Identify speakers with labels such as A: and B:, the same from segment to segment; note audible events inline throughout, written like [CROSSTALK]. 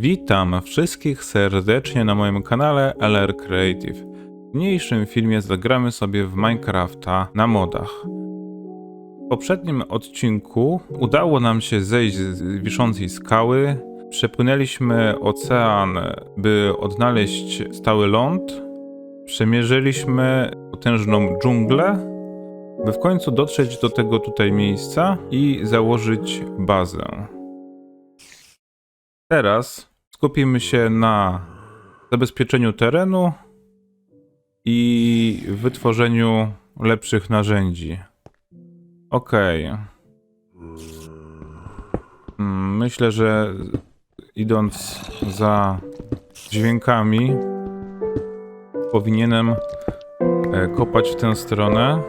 A: Witam wszystkich serdecznie na moim kanale LR Creative. W dzisiejszym filmie zagramy sobie w Minecrafta na modach. W poprzednim odcinku udało nam się zejść z wiszącej skały, przepłynęliśmy ocean, by odnaleźć stały ląd, przemierzyliśmy potężną dżunglę, by w końcu dotrzeć do tego tutaj miejsca i założyć bazę. Teraz skupimy się na zabezpieczeniu terenu i wytworzeniu lepszych narzędzi. Okej. Mm, Myślę, że idąc za dźwiękami, powinienem e, kopać w tę stronę.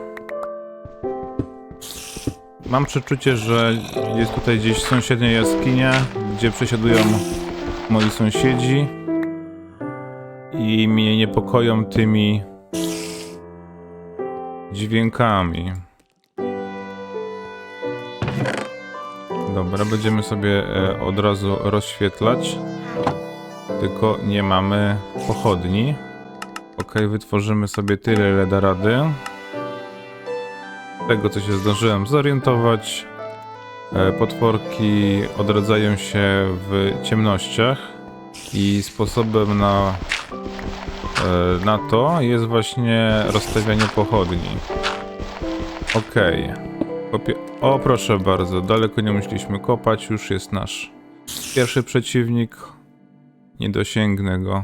A: Mam przeczucie, że jest tutaj gdzieś sąsiednia jaskinia, gdzie przesiadują moi sąsiedzi i mnie niepokoją tymi dźwiękami. Dobra, będziemy sobie e, od razu rozświetlać, tylko nie mamy pochodni. Ok, wytworzymy sobie tyle, ile da rady tego, co się zdążyłem zorientować. E, Potworki odradzają się w ciemnościach i sposobem na, e, na to jest właśnie rozstawianie pochodni. Okej. Kopie... O, proszę bardzo, daleko nie musieliśmy kopać, już jest nasz pierwszy przeciwnik. Nie dosięgnę go.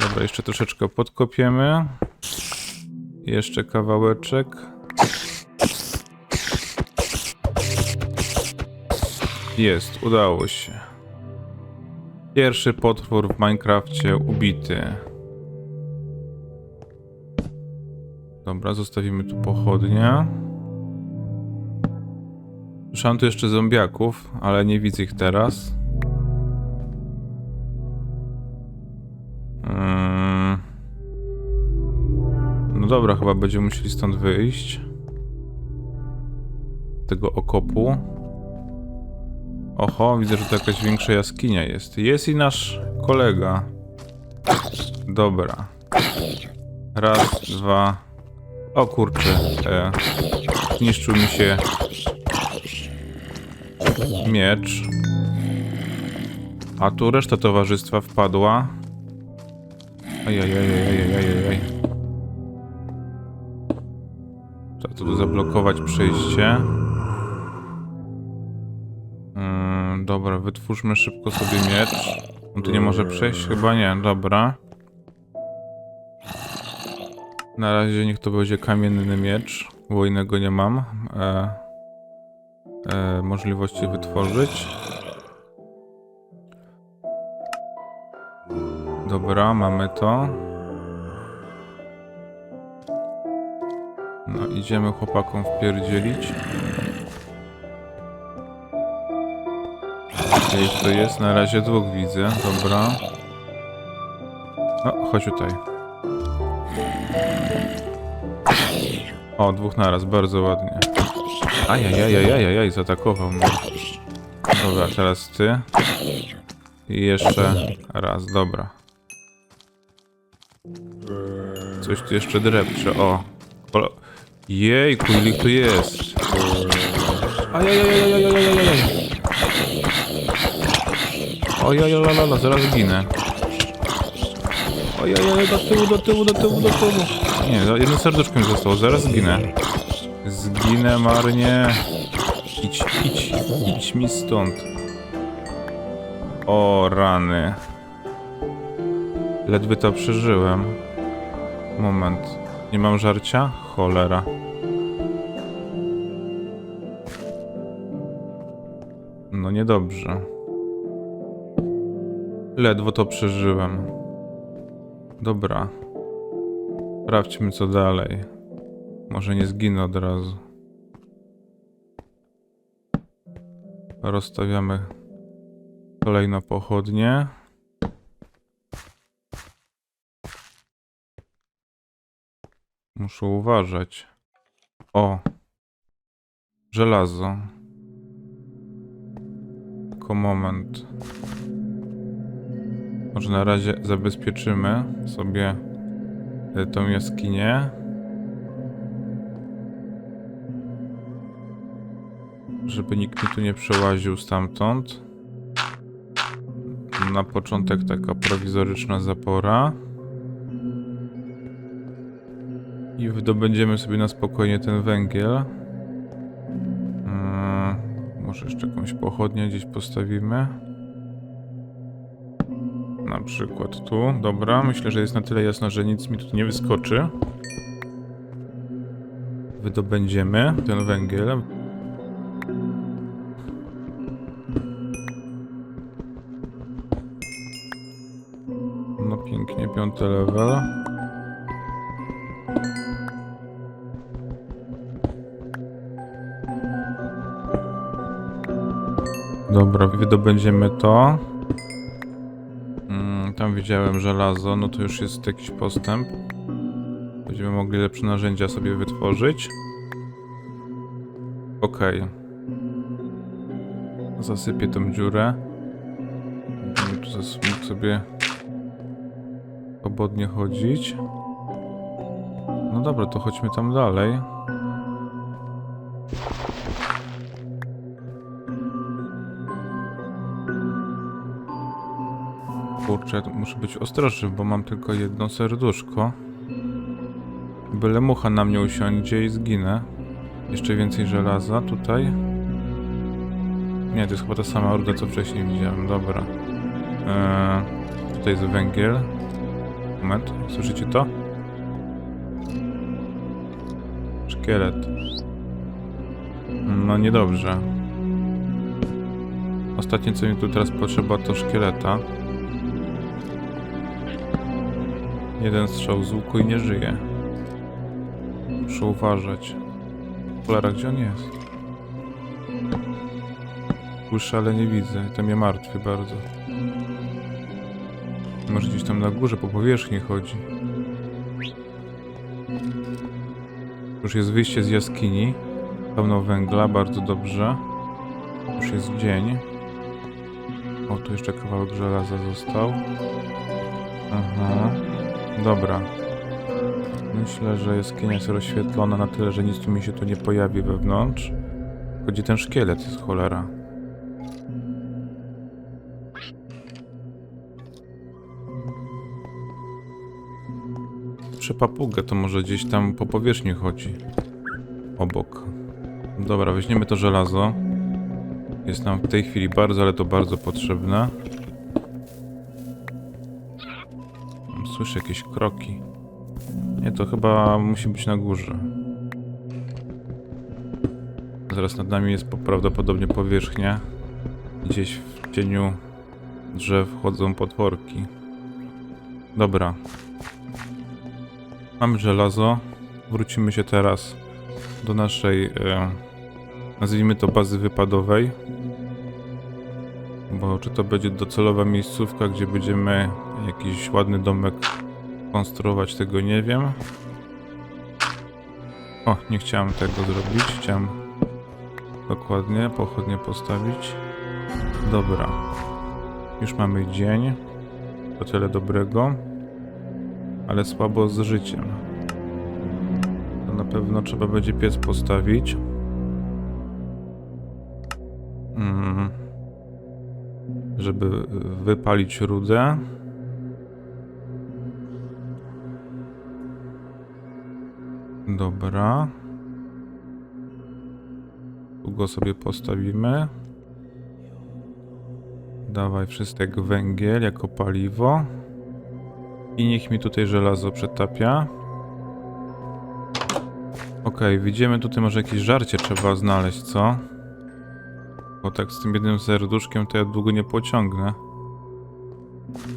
A: Dobra, jeszcze troszeczkę podkopiemy. Jeszcze kawałeczek. Jest, udało się. Pierwszy potwór w Minecrafcie ubity. Dobra, zostawimy tu pochodnie. Słyszałem tu jeszcze zombiaków, ale nie widzę ich teraz. Mm. No dobra, chyba będziemy musieli stąd wyjść. Tego okopu. Oho, widzę, że to jakaś większa jaskinia jest. Jest i nasz kolega. Dobra. Raz, dwa. O kurczę. E, zniszczył mi się miecz. A tu reszta towarzystwa wpadła. Ajajajajajajajaj. Trzeba tu zablokować przejście. Dobra, wytwórzmy szybko sobie miecz. On tu nie może przejść? Chyba nie, dobra. Na razie niech to będzie kamienny miecz, bo innego nie mam. E, e, możliwości wytworzyć. Dobra, mamy to. No, idziemy chłopakom wpierdzielić. Gdzie ich to jest? Na razie dwóch widzę, dobra. No, chodź tutaj. O, dwóch naraz, bardzo ładnie. Ajajajajajajaj, zaatakował mnie. Dobra, teraz ty. I jeszcze raz, dobra. Coś tu jeszcze drepcze, o. Jejku, ile tu jest. Ajajajajajajajajaj. Ojajalala, zaraz ginę. Ojajaj, do tyłu, do tyłu, do tyłu, do tyłu. Nie, jedno serduszko mi zostało, zaraz ginę. Zginę marnie. Idź, idź, idź mi stąd. O rany. Ledwie to przeżyłem. Moment. Nie mam żarcia? Cholera. No niedobrze. Ledwo to przeżyłem. Dobra. Sprawdźmy co dalej. Może nie zginę od razu. Rozstawiamy kolejno pochodnie. Muszę uważać. O! Żelazo. Tylko moment. Może na razie zabezpieczymy sobie e, tą jaskinię. Żeby nikt mi tu nie przełaził stamtąd. Na początek taka prowizoryczna zapora. I wydobędziemy sobie na spokojnie ten węgiel. Mm, może jeszcze jakąś pochodnię gdzieś postawimy. Na przykład tu. Dobra, myślę, że jest na tyle jasno, że nic mi tu nie wyskoczy. Wydobędziemy ten węgiel. No pięknie, piąty level. Dobra, wydobędziemy to. Widziałem żelazo, no to już jest jakiś postęp. Będziemy mogli lepsze narzędzia sobie wytworzyć. Okej. Zasypię tą dziurę. Mógł sobie swobodnie chodzić. No dobra, to chodźmy tam dalej. Kurczę, muszę być ostrożny, bo mam tylko jedno serduszko. Byle mucha na mnie usiądzie i zginę. Jeszcze więcej żelaza tutaj. Nie, to jest chyba ta sama ruda, co wcześniej widziałem. Dobra. Eee, tutaj jest węgiel. Moment, słyszycie to? Szkielet. No niedobrze. Ostatnie co mi tu teraz potrzeba to szkieleta. Jeden strzał z łuku i nie żyje. Muszę uważać. Cholera, gdzie on jest? Słyszę, ale nie widzę. To mnie martwi bardzo. Może gdzieś tam na górze po powierzchni chodzi. Już jest wyjście z jaskini. Pełno węgla, bardzo dobrze. Już jest dzień. O, tu jeszcze kawałek żelaza został. Aha. Dobra. Myślę, że jaskinia jest rozświetlona na tyle, że nic tu mi się tu nie pojawi wewnątrz. Tylko Gdzie ten szkielet jest cholera? Przepapugę to może gdzieś tam po powierzchni chodzi. Obok. Dobra, weźmiemy to żelazo. Jest nam w tej chwili bardzo, ale to bardzo potrzebne. Słyszę jakieś kroki. Nie, to chyba musi być na górze. Zaraz nad nami jest po- prawdopodobnie powierzchnia. Gdzieś w cieniu drzew chodzą potworki. Dobra. Mamy żelazo. Wrócimy się teraz do naszej, e, nazwijmy to bazy wypadowej. Bo czy to będzie docelowa miejscówka, gdzie będziemy jakiś ładny domek konstruować, tego nie wiem. O, nie chciałem tego zrobić. Chciałem dokładnie pochodnie postawić. Dobra. Już mamy dzień. To tyle dobrego. Ale słabo z życiem. To na pewno trzeba będzie piec postawić. Mm. Żeby wypalić rudę. Dobra. Tu go sobie postawimy. Dawaj wszystek węgiel jako paliwo. I niech mi tutaj żelazo przetapia. Okej, widzimy tutaj może jakieś żarcie trzeba znaleźć, co? Bo tak z tym jednym serduszkiem to ja długo nie pociągnę.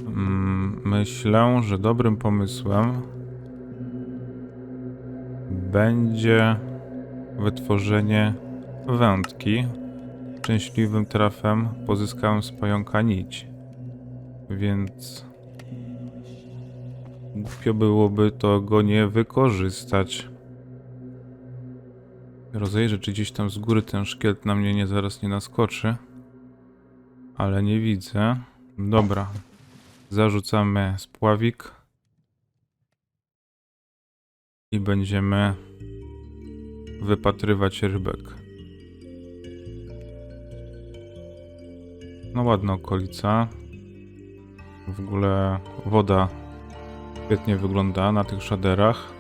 A: Mm, myślę, że dobrym pomysłem będzie wytworzenie wędki. Szczęśliwym trafem pozyskałem z pająka nić. Więc głupio byłoby to go nie wykorzystać. Rozejrzę, czy gdzieś tam z góry ten szkielet na mnie nie zaraz nie naskoczy. Ale nie widzę. Dobra. Zarzucamy spławik. I będziemy wypatrywać rybek. No ładna okolica. W ogóle woda świetnie wygląda na tych shaderach.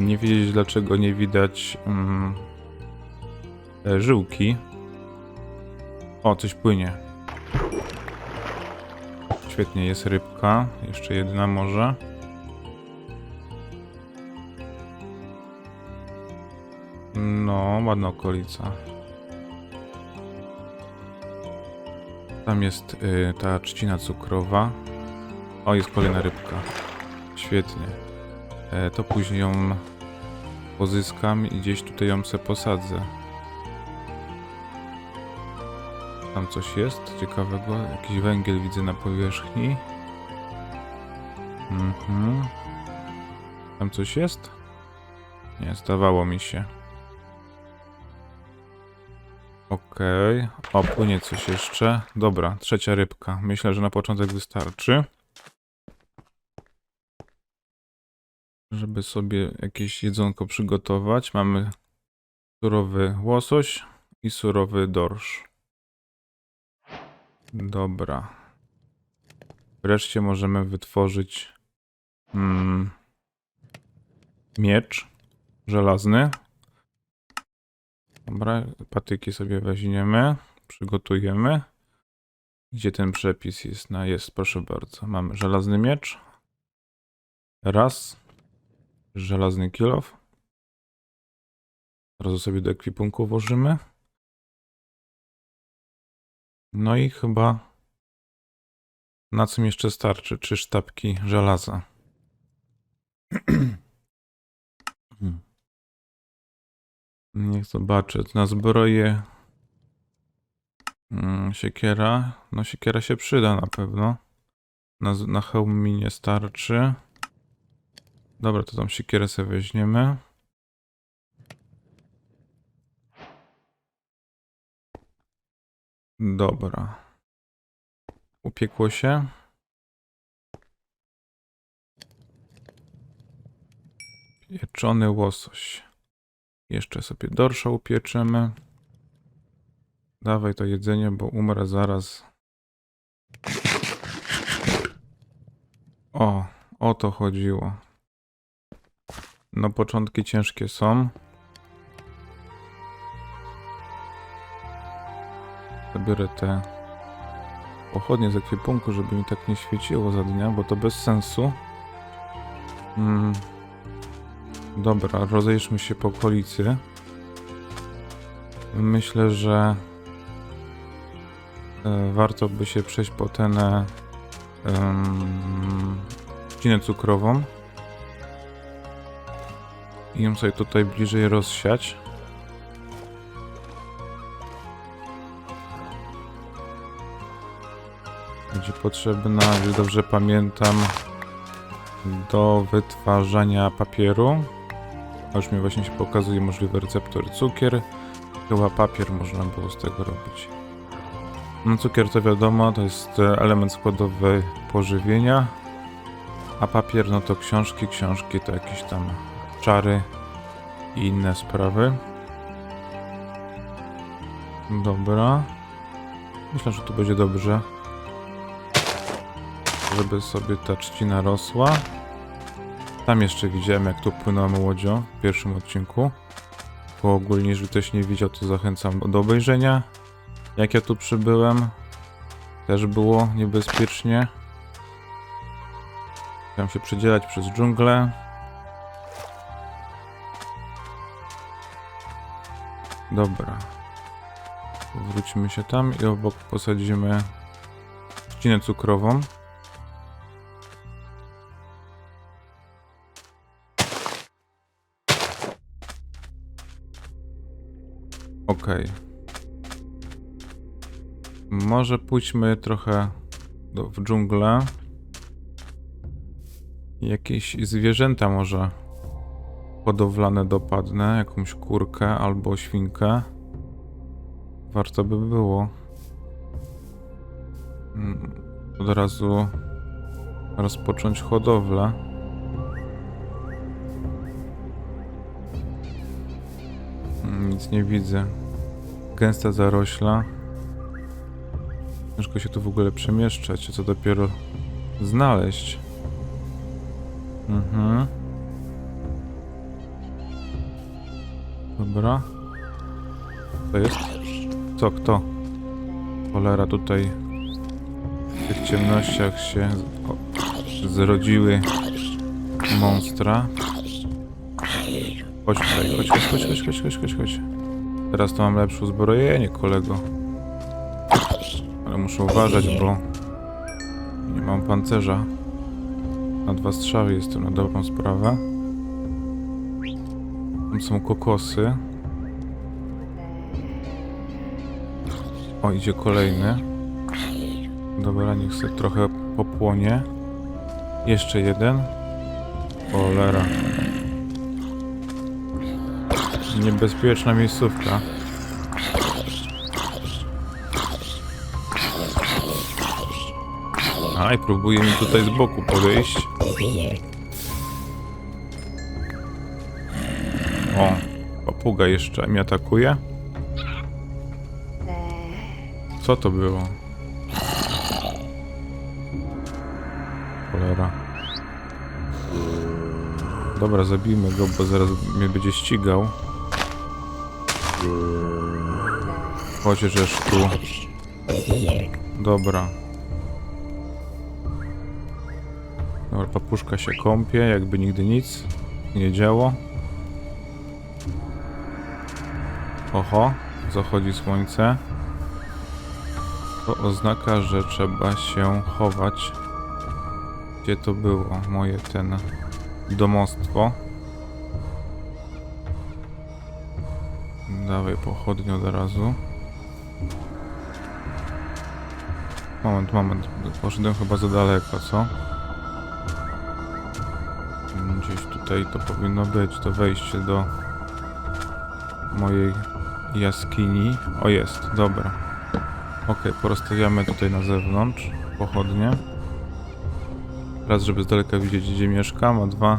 A: Nie wiedzieć dlaczego nie widać mm, e, żyłki. O, coś płynie. Świetnie, jest rybka. Jeszcze jedna może. No, ładna okolica. Tam jest y, ta trzcina cukrowa. O, jest kolejna rybka. Świetnie. E, to później ją pozyskam i gdzieś tutaj ją se posadzę. Tam coś jest ciekawego. Jakiś węgiel widzę na powierzchni. Mhm. Tam coś jest? Nie, zdawało mi się. Okej. O, płynie coś jeszcze. Dobra, trzecia rybka. Myślę, że na początek wystarczy. Żeby sobie jakieś jedzonko przygotować. Mamy surowy łosoś i surowy dorsz. Dobra. Wreszcie możemy wytworzyć mm, miecz żelazny. Dobra, patyki sobie weźmiemy, przygotujemy. Gdzie ten przepis jest? No jest, proszę bardzo. Mamy żelazny miecz. Raz. Żelazny kilof. Teraz sobie do ekwipunku włożymy. No i chyba na co mi jeszcze starczy? Trzy sztabki żelaza. [CLEARS THROAT] Niech zobaczę. Na zbroję mm, siekiera. No siekiera się przyda na pewno. Na, na hełm mi nie starczy. Dobra, to tam siekierę sobie weźmiemy. Dobra. Upiekło się. Pieczony łosoś. Jeszcze sobie dorsza upieczemy. Dawaj to jedzenie, bo umrę zaraz. O, o to chodziło. No, początki ciężkie są. Zabiorę te pochodnie z ekwipunku, żeby mi tak nie świeciło za dnia, bo to bez sensu. Mm. Dobra, rozejrzmy się po okolicy. Myślę, że e, warto by się przejść po tenę um, trzcinę cukrową i ją sobie tutaj bliżej rozsiać. Potrzebna, jeżeli dobrze pamiętam, do wytwarzania papieru. A Już mi właśnie się pokazuje możliwy receptor cukier. Chyba papier można było z tego robić. No cukier to wiadomo, to jest element składowy pożywienia. A papier no to książki, książki to jakieś tam czary i inne sprawy. Dobra. Myślę, że tu będzie dobrze. Żeby sobie ta trzcina rosła. Tam jeszcze widziałem, jak tu płynąłem łodzią w pierwszym odcinku. Bo ogólnie, jeżeli ktoś nie widział, to zachęcam do obejrzenia. Jak ja tu przybyłem, też było niebezpiecznie. Musiałem się przedzielać przez dżunglę. Dobra. Wróćmy się tam i obok posadzimy trzcinę cukrową. Okej. Może pójdźmy trochę do, w dżunglę. Jakieś zwierzęta może hodowlane dopadnę, jakąś kurkę albo świnkę. Warto by było. mm, od razu rozpocząć hodowlę. Mm, Nic nie widzę gęsta zarośla. Ciężko się tu w ogóle przemieszczać, co dopiero znaleźć. Mhm. Dobra. To jest? Co, kto? Cholera tutaj w tych ciemnościach się zrodziły monstra. Chodź tutaj, chodź, chodź, chodź, chodź, chodź, chodź, chodź. chodź. Teraz to mam lepsze uzbrojenie, kolego. Ale muszę uważać, bo nie mam pancerza. Na dwa strzały jestem na dobrą sprawę. Tam są kokosy. O, idzie kolejny. Dobra, niech sobie trochę popłonie. Jeszcze jeden. Cholera. Niebezpieczna miejscówka. A, i próbuje mi tutaj z boku podejść. O, papuga jeszcze mnie atakuje. Co to było? Cholera. Dobra, zabijmy go, bo zaraz mnie będzie ścigał. Chociaż tu. Dobra. Dobra, papuszka się kąpie, jakby nigdy nic nie działo. Oho, zachodzi słońce. To oznaka, że trzeba się chować. Gdzie to było? Moje ten domostwo. Pochodnie od razu. Moment, moment. Poszedłem chyba za daleko, co? Gdzieś tutaj to powinno być, to wejście do mojej jaskini. O, jest, dobra. Ok, porozstawiamy tutaj na zewnątrz pochodnie. Raz, żeby z daleka widzieć, gdzie mieszkam, a dwa,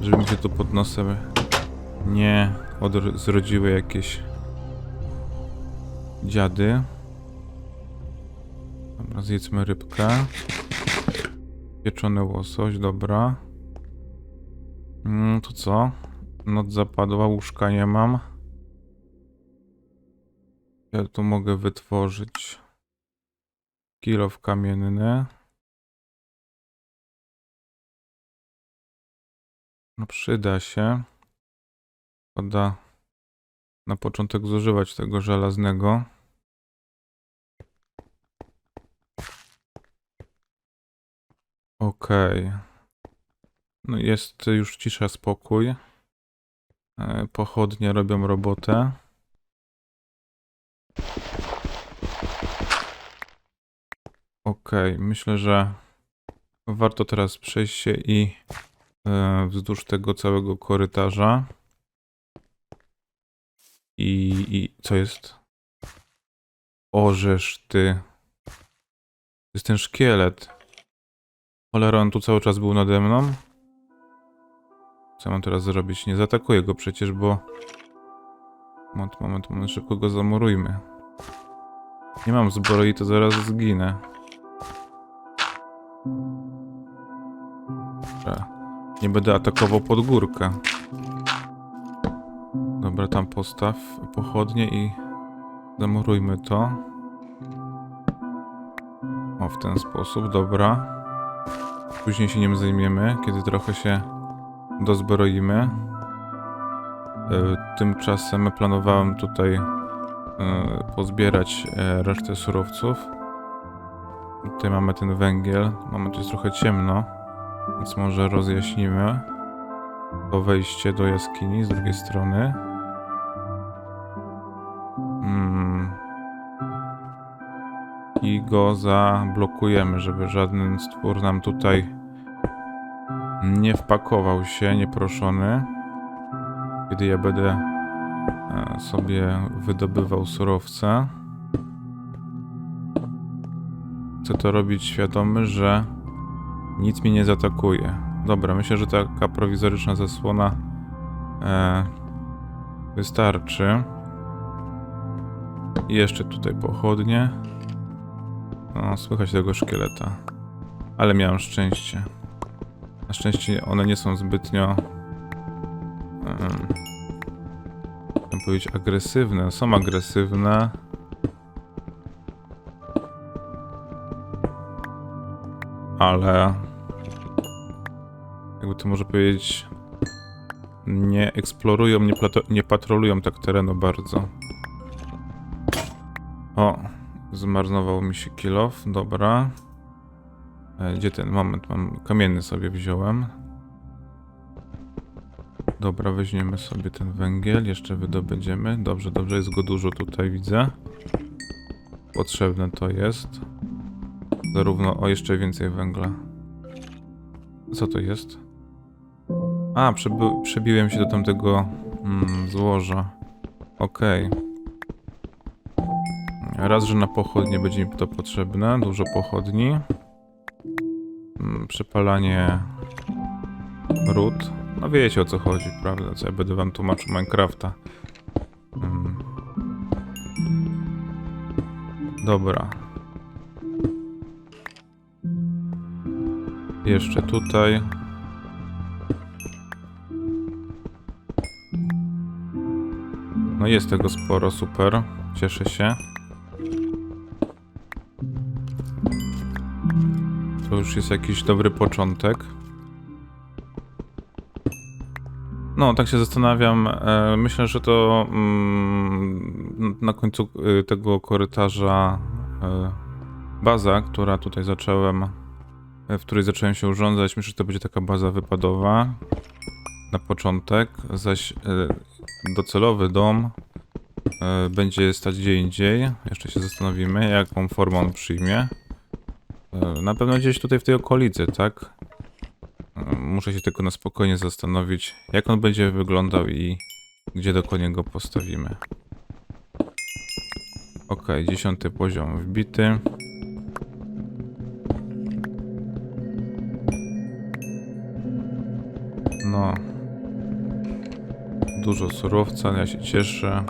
A: żeby mi się tu pod nosem nie zrodziły jakieś dziady. Dobra, zjedzmy rybkę. Pieczony łosoś, dobra. Mm, to co? Noc zapadła, łóżka nie mam. Ja tu mogę wytworzyć kilow kamienny. No przyda się. Szkoda na początek zużywać tego żelaznego. Okej. No jest już cisza, spokój. E, Pochodnie robią robotę. Okej, myślę, że warto teraz przejść się i e, wzdłuż tego całego korytarza. I, I co jest? Orzesz ty. To jest ten szkielet. Cholera, on tu cały czas był nade mną. Co mam teraz zrobić? Nie zaatakuję go przecież, bo... Moment, moment, moment, szybko go zamurujmy. Nie mam zbroi, to zaraz zginę. Nie będę atakował pod górkę. Dobra, tam postaw pochodnie i zamurujmy to. O, w ten sposób, dobra. Później się nim zajmiemy, kiedy trochę się dozbroimy. E, Tymczasem planowałem tutaj e, pozbierać e, resztę surowców. Tutaj mamy ten węgiel. Mamy tu jest trochę ciemno, więc może rozjaśnimy to wejście do jaskini z drugiej strony. Mm. I go zablokujemy, żeby żaden stwór nam tutaj nie wpakował się nieproszony. Kiedy ja będę e, sobie wydobywał surowce. chcę to robić świadomy, że nic mi nie zaatakuje. Dobra, myślę, że taka prowizoryczna zasłona e, wystarczy. I jeszcze tutaj pochodnie. No, słychać tego szkieleta. Ale miałem szczęście. Na szczęście one nie są zbytnio. Um, powiedzieć agresywne. Są agresywne. Ale. Jakby to może powiedzieć. Nie eksplorują, nie, nie patrolują tak terenu bardzo. O, zmarnował mi się kilof, dobra. E, Gdzie ten moment? Mam kamienny sobie wziąłem. Dobra, weźmiemy sobie ten węgiel, jeszcze wydobędziemy. Dobrze, dobrze, jest go dużo tutaj, widzę. Potrzebne to jest. Zarówno, o jeszcze więcej węgla. Co to jest? A, przebi- przebiłem się do tamtego mm, złoża. Okej. Raz, że na pochodnie będzie mi to potrzebne, dużo pochodni. Mm, Przepalanie ród. No wiecie o co chodzi, prawda? Co ja będę wam tłumaczył Minecrafta. Mm. Dobra. Jeszcze tutaj. No jest tego sporo, super. Cieszę się. Już jest jakiś dobry początek. No, tak się zastanawiam. E, myślę, że to mm, na końcu y, tego korytarza e, baza, która tutaj zacząłem, e, w której zacząłem się urządzać, myślę, że to będzie taka baza wypadowa na początek, zaś docelowy dom będzie stać gdzie indziej. Jeszcze się zastanowimy, jaką formę on przyjmie. E, Na pewno gdzieś tutaj w tej okolicy, tak? E, Muszę się tylko na spokojnie zastanowić, jak on będzie wyglądał i gdzie dokładnie go postawimy. Ok, dziesiąty poziom wbity. No. Dużo surowca, ja się cieszę.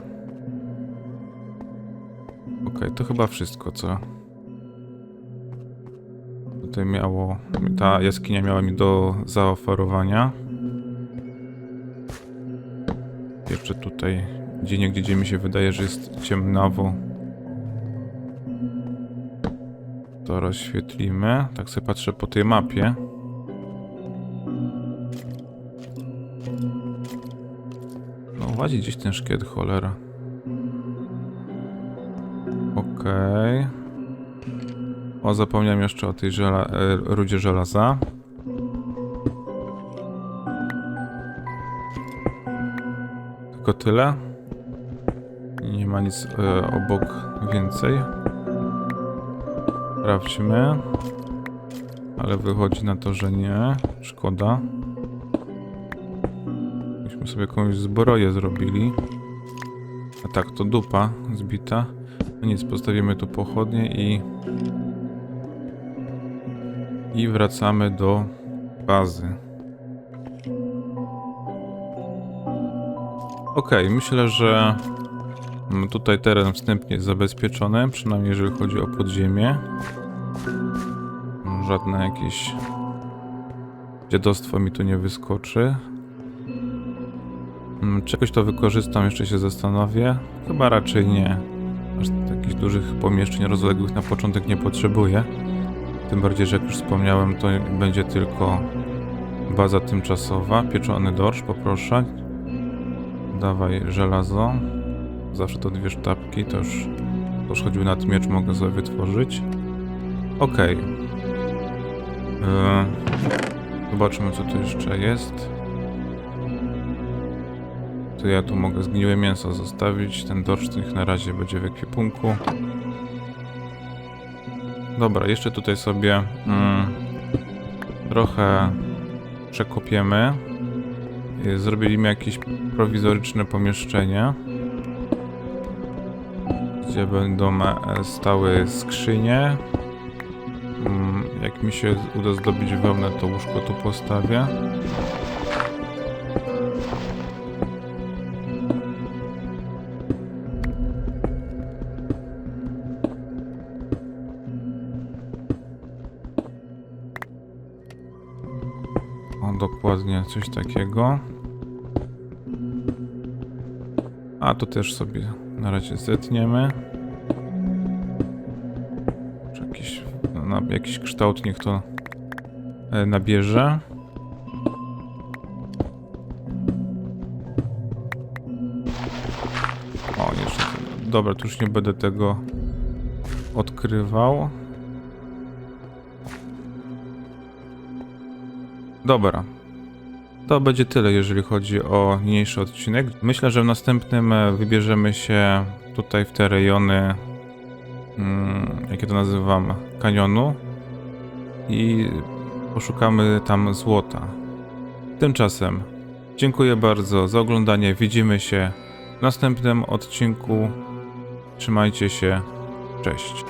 A: Ok, to chyba wszystko, co tutaj miało. Ta jaskinia miała mi do zaoferowania. Jeszcze tutaj, gdzie niegdzie, gdzie mi się wydaje, że jest ciemnawo. To rozświetlimy. Tak sobie patrzę po tej mapie. No, łazi gdzieś ten szkiet, cholera. Okej. O, zapomniałem jeszcze o tej żela e, rudzie żelaza. Tylko tyle. Nie ma nic e, obok więcej. Sprawdźmy. Ale wychodzi na to, że nie. Szkoda. Myśmy sobie jakąś zbroję zrobili. A tak, to dupa zbita. No nic, postawimy tu pochodnie i... I wracamy do bazy. Okej, myślę, że tutaj teren wstępnie jest zabezpieczony, przynajmniej jeżeli chodzi o podziemie. Żadne jakieś dziadostwo mi tu nie wyskoczy. Mm, Czegoś to wykorzystam, jeszcze się zastanowię. Chyba raczej nie. Aż takich dużych pomieszczeń rozległych na początek nie potrzebuję. Tym bardziej, że jak już wspomniałem, to będzie tylko baza tymczasowa. Pieczony dorsz, poproszę. Dawaj żelazo. Zawsze to dwie sztabki, to już, to już choćby nad miecz mogę sobie wytworzyć. Okej. Yy, zobaczmy, co tu jeszcze jest. To ja tu mogę zgniłe mięso zostawić. Ten dorsz niech na razie będzie w ekwipunku. Dobra, jeszcze tutaj sobie mm, trochę przekopiemy. Y, Zrobiliśmy jakieś prowizoryczne pomieszczenie, gdzie będą e, stały skrzynie, Jak mi się uda zdobyć wełnę, to łóżko tu postawię. Dokładnie coś takiego. A to też sobie na razie zetniemy. Jakiś, na, jakiś kształt niech to e, nabierze. O, jeszcze. Dobra, tu już nie będę tego odkrywał. Dobra. To będzie tyle, jeżeli chodzi o niniejszy odcinek. Myślę, że w następnym e, wybierzemy się tutaj w te rejony, mm, jak ja to nazywam, kanionu i poszukamy tam złota. Tymczasem dziękuję bardzo za oglądanie. Widzimy się w następnym odcinku. Trzymajcie się. Cześć.